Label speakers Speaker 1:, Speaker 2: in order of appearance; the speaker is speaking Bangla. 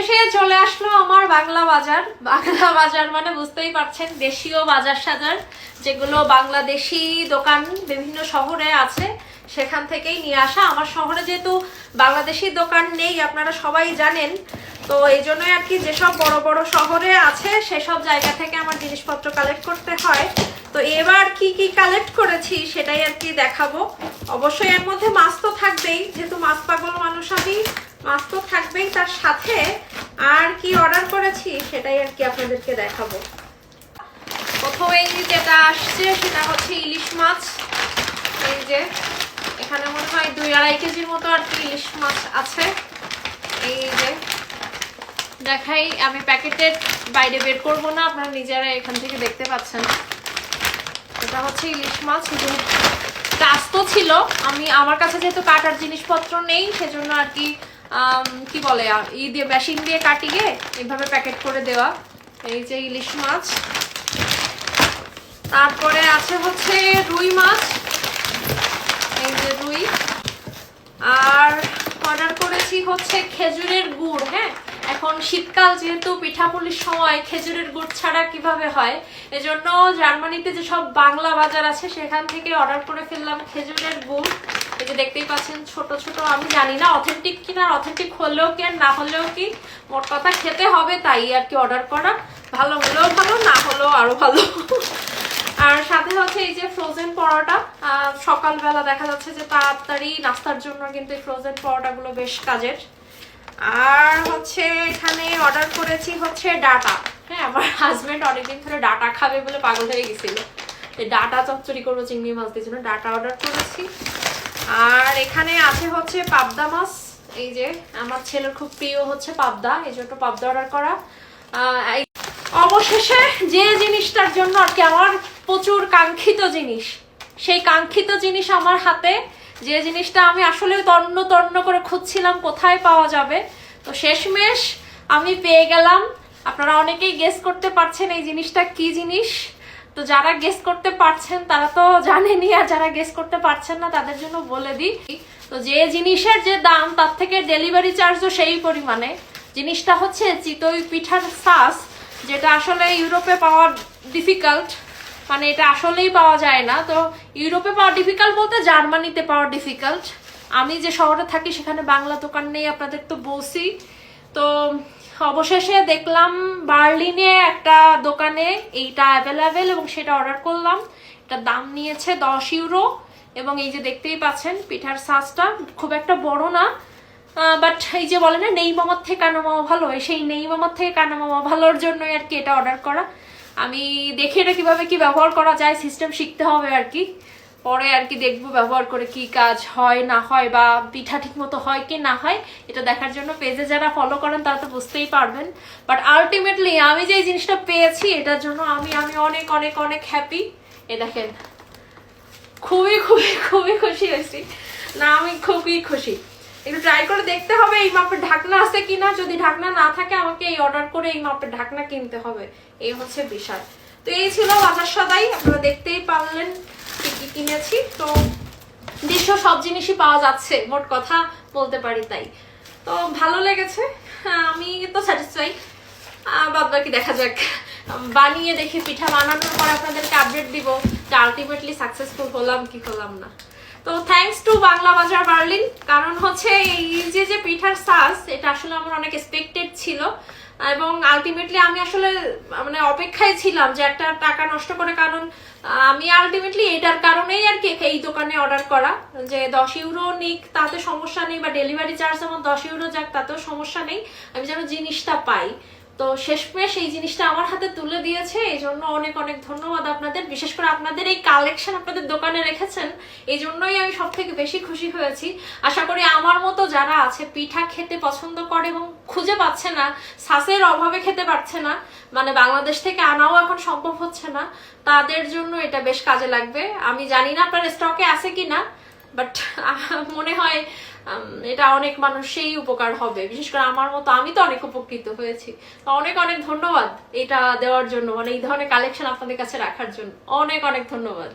Speaker 1: অবশেষে চলে আসলো আমার বাংলা বাজার। বাংলা বাজার মানে বুঝতেই পারছেন, দেশীয় বাজার সাজার, যেগুলো বাংলাদেশি দোকান বিভিন্ন শহরে আছে, সেখান থেকেই নিয়ে আসা। আমার শহরে যেহেতু বাংলাদেশি দোকান নেই, আপনারা সবাই জানেন, তো এই জন্যই আর কি যেসব বড় বড় শহরে আছে, সেসব জায়গা থেকে আমার জিনিসপত্র কালেক্ট করতে হয়। তো এবার কি কি কালেক্ট করেছি সেটাই আর কি দেখাবো। অবশ্যই এর মধ্যে মাছ তো থাকবেই, যেহেতু মাছ পাগল মানুষ আমি মাছ তো থাকবেই তার সাথে। আর কি অর্ডার করেছি সেটাই আর কি আপনাদেরকে দেখাবো। প্রথমেই যেটা আসছে সেটা হচ্ছে ইলিশ মাছ। এই যে, এখানে মনে হয় দুই আড়াই কেজির মতো আর কি ইলিশ মাছ আছে। এই যে, দেখাই, আমি প্যাকেটের বাইরে বের করব না, আপনারা নিজেরা এখান থেকে দেখতে পাচ্ছেন। এটা হচ্ছে ইলিশ মাছ যে আস্ত ছিল, আমি, আমার কাছে যেহেতু কাটার জিনিসপত্র নেই, সেজন্য আর কি কি বলে ই দিয়ে মেশিন দিয়ে কাটিয়ে এইভাবে প্যাকেট করে দেওয়া। এই যে ইলিশ মাছ। তারপরে আছে হচ্ছে রুই মাছ। এই যে রুই। আর অর্ডার করেছি হচ্ছে খেজুরের গুড় হ্যাঁ? এখন শীতকাল যেহেতু পিঠাপুলির সময় খেজুরের গুড় ছাড়া কীভাবে হয়, এজন্য জার্মানিতে যেসব বাংলা বাজার আছে, সেখান থেকে অর্ডার করে ফেললাম খেজুরের গুড়। এই যে দেখতেই পাচ্ছেন, ছোট ছোট, আমি জানি না অথেন্টিক কিনা অথেন্টিক হলেও কি আর না হলেও কি, মোট কথা খেতে হবে তাই আর কি অর্ডার করা। ভালো হলেও ভালো, না হলেও আরও ভালো। আর সাথে হচ্ছে এই যে ফ্রোজেন পরোটা সকালবেলা দেখা যাচ্ছে যে তাড়াতাড়ি নাস্তার জন্য কিন্তু এই ফ্রোজেন পরোটাগুলো বেশ কাজের। আর হচ্ছে এখানে অর্ডার করেছি হচ্ছে ডাটা। হ্যাঁ আমার হাজবেন্ড অনেকদিন ধরে ডাটা খাবে বলে পাগল হয়ে গেছিল। ডাটা চচ্চড়ি করব, চিংড়ি মাছ দিয়ে জন্য ডাটা অর্ডার করেছি। আর এখানে আছে হচ্ছে পাবদা মাছ। এই যে, আমার ছেলের খুব প্রিয় হচ্ছে পাবদা, এই জন্য পাবদা অর্ডার করা। অবশেষে যে জিনিসটার জন্য আর কি আমার প্রচুর কাঙ্ক্ষিত জিনিস, সেই কাঙ্ক্ষিত জিনিস আমার হাতে যে জিনিসটা আমি আসলে তন্ন তন্ন করে খুঁজছিলাম কোথায় পাওয়া যাবে। তো শেষমেশ আমি পেয়ে গেলাম। আপনারা অনেকেই গেস করতে পারছেন এই জিনিসটা কি জিনিস। তো যারা গেস করতে পারছেন, তারা তো জানেনই, আর যারা গেস করতে পারছেন না, তাদের জন্য বলে দিই। তো যে জিনিসের যে দাম, তার থেকে ডেলিভারি চার্জও সেই পরিমাণে। জিনিসটা হচ্ছে চিতই পিঠার সাস যেটা আসলে ইউরোপে পাওয়া ডিফিকাল্ট মানে এটা আসলেই পাওয়া যায় না। তো ইউরোপে পাওয়া ডিফিকাল্ট বলতে জার্মানিতে পাওয়া ডিফিকাল্ট আমি যে শহরে থাকি, সেখানে বাংলা দোকান নেই, আপনাদের তো বলছি। তো অবশেষে দেখলাম বার্লিনে একটা দোকানে এইটা অ্যাভেলেবেল এবং সেটা অর্ডার করলাম। এটার দাম নিয়েছে দশ ইউরো এবং এই যে দেখতেই পাচ্ছেন, পিঠার সাজটা খুব একটা বড় না। বাট এই যে বলে না, নেই মামার থেকে কানা মামা ভালো সেই নেই মামার থেকে কানা মামা ভালোর জন্যই আর কি এটা অর্ডার করা। আমি দেখি এটা কীভাবে কি ব্যবহার করা যায় সিস্টেম শিখতে হবে আর কি। পরে আর কি দেখব ব্যবহার করে কি কাজ হয়, না হয়, বা পিঠা ঠিক মতো হয় কি না হয়, এটা দেখার জন্য পেজে যারা ফলো করেন তারা তো বুঝতেই পারবেন। বাট আলটিমেটলি আমি যে জিনিসটা পেয়েছি, এটার জন্য আমি আমি অনেক অনেক অনেক হ্যাপি এ দেখেন, খুবই খুবই খুবই খুশি হয়েছি। না, আমি খুবই খুশি। একটু ট্রাই করে দেখতে হবে এই মাপের ঢাকনা আছে কিনা। যদি ঢাকনা না থাকে আমাকে এই অর্ডার করে এই মাপের ঢাকনা কিনতে হবে। এই হচ্ছে বিষয়। তো এই ছিল বাজার সদাই। আপনারা দেখতেই পারলেন কি কি কিনেছি। তো দেশ সব জিনিসই পাওয়া যাচ্ছে মোট কথা বলতে পারি তাই। তো ভালো লেগেছে। হ্যাঁ, আমি তো স্যাটিসফাই বাদ বাকি দেখা যাক। বানিয়ে দেখি পিঠা বানানোর পর আপনাদেরকে আপডেট দিব যে আলটিমেটলি সাকসেসফুল হলাম কি হলাম না। তো থ্যাঙ্কস টু বাংলা বাজার বার্লিন, কারণ হচ্ছে এই যে যে পিঠার সাজ এটা আসলে আমার অনেক এক্সপেক্টেড ছিল। এবং আলটিমেটলি আমি আসলে মানে অপেক্ষায় ছিলাম যে একটা টাকা নষ্ট করে, কারণ আমি আলটিমেটলি এটার কারণেই আর কি এই দোকানে অর্ডার করা। যে দশ ইউরো নিক, তাতে সমস্যা নেই, বা ডেলিভারি চার্জ যেমন দশ ইউরো যাক, তাতেও সমস্যা নেই। আমি যেন জিনিসটা পাই। তো শেষমেশ এই জিনিসটা আমার হাতে তুলে দিয়েছে। এই জন্য অনেক অনেক ধন্যবাদ আপনাদের। বিশেষ করে আপনাদের এই কালেকশন আপনাদের দোকানে রেখেছেন এই জন্যই আমি সব থেকে বেশি খুশি হয়েছি। আশা করি আমার মতো যারা আছে, পিঠা খেতে পছন্দ করে এবং খুঁজে পাচ্ছে না, সাসের অভাবে খেতে পারছে না মানে বাংলাদেশ থেকে আনাও এখন সম্ভব হচ্ছে না, তাদের জন্য এটা বেশ কাজে লাগবে। আমি জানি না আপনার স্টকে আছে কি না বাট মনে হয় এটা অনেক মানুষেই উপকার হবে। বিশেষ করে আমার মতো আমি তো অনেক উপকৃত হয়েছি। অনেক অনেক ধন্যবাদ এটা দেওয়ার জন্য মানে এই ধরনের কালেকশন আপনাদের কাছে রাখার জন্য। অনেক অনেক ধন্যবাদ।